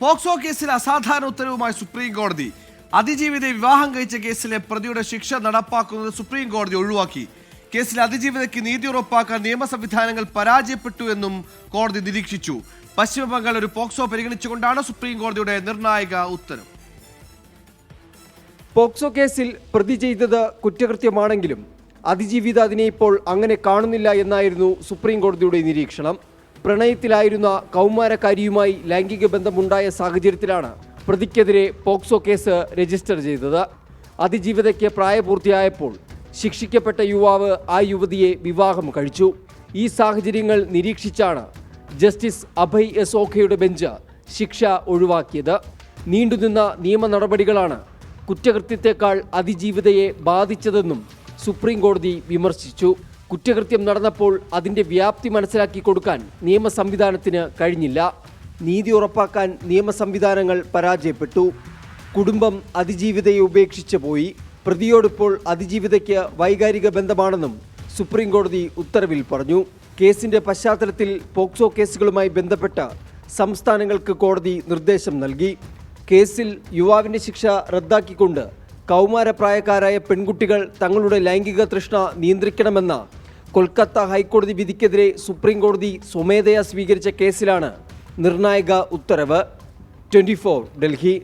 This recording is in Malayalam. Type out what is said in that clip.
പോക്സോ കേസിൽ അസാധാരണ ഉത്തരവുമായി സുപ്രീം കോടതി അതിജീവിത വിവാഹം കഴിച്ച കേസിലെ പ്രതിയുടെ ശിക്ഷ നടപ്പാക്കുന്നത് സുപ്രീം കോടതി ഒഴിവാക്കി. കേസിൽ അതിജീവിതയ്ക്ക് നീതി ഉറപ്പാക്കാൻ നിയമ സംവിധാനങ്ങൾ പരാജയപ്പെട്ടു എന്നും കോടതി നിരീക്ഷിച്ചു. പശ്ചിമബംഗാൾ ഒരു പോക്സോ പരിഗണിച്ചുകൊണ്ടാണ് സുപ്രീം കോടതിയുടെ നിർണായക ഉത്തരവ് പോക്സോ കേസിൽ പ്രതി ചെയ്തത് കുറ്റകൃത്യമാണെങ്കിലും അതിജീവിത അതിനെ ഇപ്പോൾ അങ്ങനെ കാണുന്നില്ല എന്നായിരുന്നു സുപ്രീം കോടതിയുടെ നിരീക്ഷണം. പ്രണയത്തിലായിരുന്ന കൗമാരക്കാരിയുമായി ലൈംഗിക ബന്ധമുണ്ടായ സാഹചര്യത്തിലാണ് പ്രതിക്കെതിരെ പോക്സോ കേസ് രജിസ്റ്റർ ചെയ്തത്. അതിജീവിതയ്ക്ക് പ്രായപൂർത്തിയായപ്പോൾ ശിക്ഷിക്കപ്പെട്ട യുവാവ് ആ യുവതിയെ വിവാഹം കഴിച്ചു. ഈ സാഹചര്യങ്ങൾ നിരീക്ഷിച്ചാണ് ജസ്റ്റിസ് അഭയ് എസ് ഓഖയുടെ ബെഞ്ച് ശിക്ഷ ഒഴിവാക്കിയത്. നീണ്ടുനിന്ന നിയമ നടപടികളാണ് കുറ്റകൃത്യത്തെക്കാൾ അതിജീവിതയെ ബാധിച്ചതെന്നും സുപ്രീം കോടതി വിമർശിച്ചു. കുറ്റകൃത്യം നടന്നപ്പോൾ അതിന്റെ വ്യാപ്തി മനസ്സിലാക്കി കൊടുക്കാൻ നിയമ സംവിധാനത്തിന് കഴിഞ്ഞില്ല. നീതി ഉറപ്പാക്കാൻ നിയമ സംവിധാനങ്ങൾ പരാജയപ്പെട്ടു. കുടുംബം അതിജീവിതയെ ഉപേക്ഷിച്ച് പോയി. പ്രതിയോടിപ്പോൾ അതിജീവിതയ്ക്ക് വൈകാരിക ബന്ധമാണെന്നും സുപ്രീം കോടതി ഉത്തരവിൽ പറഞ്ഞു. കേസിന്റെ പശ്ചാത്തലത്തിൽ പോക്സോ കേസുകളുമായി ബന്ധപ്പെട്ട് സംസ്ഥാനങ്ങൾക്ക് കോടതി നിർദ്ദേശം നൽകി. കേസിൽ യുവാവിന്റെ ശിക്ഷ റദ്ദാക്കിക്കൊണ്ട് കൗമാരപ്രായക്കാരായ പെൺകുട്ടികൾ തങ്ങളുടെ ലൈംഗിക തൃഷ്ണ നിയന്ത്രിക്കണമെന്ന കൊൽക്കത്ത ഹൈക്കോടതി വിധിക്കെതിരെ സുപ്രീം കോടതി സ്വമേധയാ സ്വീകരിച്ച കേസിലാണ് നിർണായക ഉത്തരവ്. ട്വന്റി ഡൽഹി.